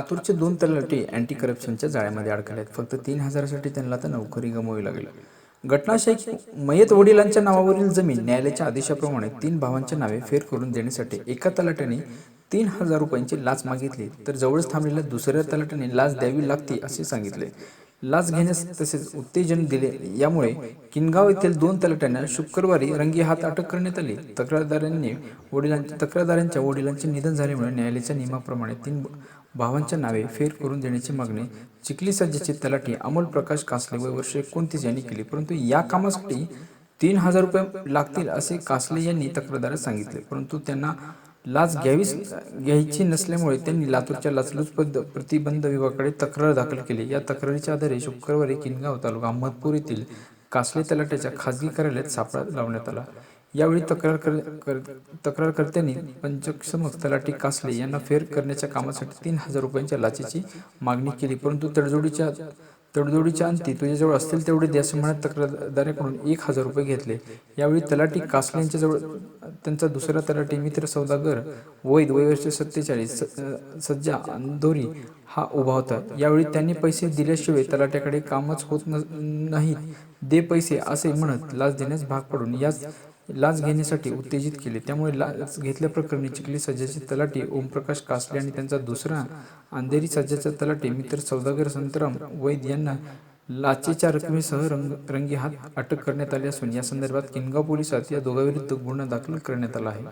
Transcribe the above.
लातूरचे दोन तलाठी अँटी करप्शनच्या जाळ्यामध्ये अडकले आहेत. फक्त तीन हजारासाठी त्यांना तर नोकरी गमवावी लागेल. घटनाशय मयत वडिलांच्या नावावरील जमीन न्यायालयाच्या आदेशाप्रमाणे तीन भावांच्या नावे फेर करून देण्यासाठी एका तलाट्याने तीन हजार रुपयांची लाच मागितली तर जवळच थांबलेल्या दुसऱ्या तलाट्याने लाच द्यावी लागते असे सांगितले. लाच घेण्यास तसेच उत्तेजन दिले यामुळे किनगाव येथील दोन तलाट्यांना शुक्रवारी रंगी हात अटक करण्यात आली. तक्रारदारांनी वडिलांच्या तक्रारदारांच्या वडिलांचे निधन झाल्यामुळे न्यायालयाच्या नियमाप्रमाणे तीन भावांच्या नावे फेर करून देण्याची मागणी चिखली सज्जाचे तलाठी अमोल प्रकाश कासले वय वर्ष एकोणतीस यांनी केली. परंतु या कामासाठी तीन हजार रुपये लागतील असे कासले यांनी तक्रारदारास सांगितले. परंतु त्यांना लाच घ्यावीच घ्यायची नसल्यामुळे त्यांनी लातूरच्या लाचलुचपत प्रतिबंध विभागाकडे तक्रार दाखल केली. या तक्रारीच्या आधारे शुक्रवारी किनगाव तालुका अहमदपूर येथील कासले तलाट्याच्या खासगी कार्यालयात सापळा लावण्यात आला. यावेळी तक्रार कर कर- तक्रारकर्त्यांनी पंचक्षमक तलाठी कासले यांना फेर करण्याच्या कामासाठी तीन हजार रुपयांच्या लाचेची मागणी केली परंतु तडजोडीच्या तडजोडीच्या अंती तुझ्याजवळ असतील तेवढे दे असं म्हणत तक्रारदाराकडून एक हजार रुपये घेतले. यावेळी तलाठी कासले यांच्याजवळ त्यांचा दुसरा तलाठी मित्र सौदागर वैद वयवर्ष सत्तेचाळीस स- सज्जा अंधोरी हा उभा होता. यावेळी त्यांनी पैसे दिल्याशिवाय तलाट्याकडे कामच होत न- नाही दे पैसे असे म्हणत लाच देण्यास भाग पडून याच लाच घेण्यासाठी उत्तेजित केले. त्यामुळे लाच घेतल्याप्रकरणी चिखली सज्जाचे तलाटे ओमप्रकाश कासले आणि त्यांचा दुसरा अंधेरी सज्जाचा तलाटे मित्र सौदागर संतराम वैद यांना लाचेच्या रकमेसह रंग रंगी हात अटक करण्यात आली असून या संदर्भात किनगाव पोलिसात या दोघांविरुद्ध गुन्हा दाखल करण्यात आला आहे.